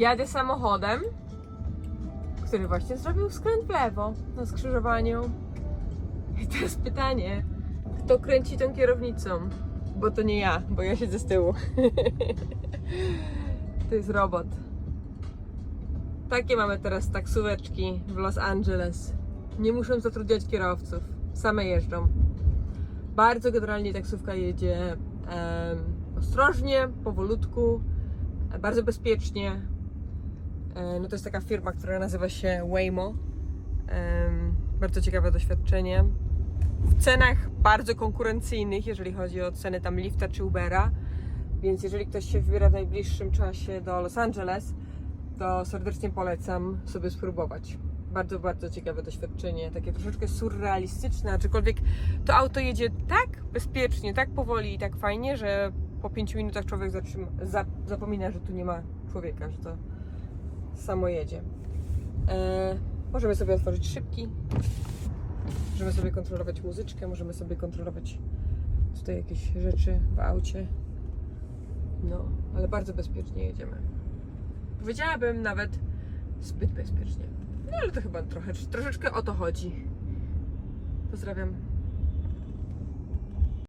Jadę samochodem, który właśnie zrobił skręt w lewo na skrzyżowaniu. I teraz pytanie, kto kręci tą kierownicą? Bo to nie ja, bo ja siedzę z tyłu. to jest robot. Takie mamy teraz taksóweczki w Los Angeles. Nie muszą zatrudniać kierowców, same jeżdżą. Bardzo generalnie taksówka jedzie em, ostrożnie, powolutku, e, bardzo bezpiecznie. E, no to jest taka firma, która nazywa się Waymo. Bardzo ciekawe doświadczenie. W cenach bardzo konkurencyjnych, jeżeli chodzi o ceny tam Lifta czy Ubera. Więc jeżeli ktoś się wybiera w najbliższym czasie do Los Angeles, to serdecznie polecam sobie spróbować. Bardzo, bardzo ciekawe doświadczenie, takie troszeczkę surrealistyczne, aczkolwiek to auto jedzie tak bezpiecznie, tak powoli i tak fajnie, że po 5 minutach człowiek zatrzyma, za, zapomina, że tu nie ma człowieka, że to samo jedzie. E, możemy sobie otworzyć szybki, możemy sobie kontrolować muzyczkę, możemy sobie kontrolować tutaj jakieś rzeczy w aucie. No, ale bardzo bezpiecznie jedziemy. Powiedziałabym nawet zbyt bezpiecznie. No ale to chyba trochę, troszeczkę o to chodzi. Pozdrawiam.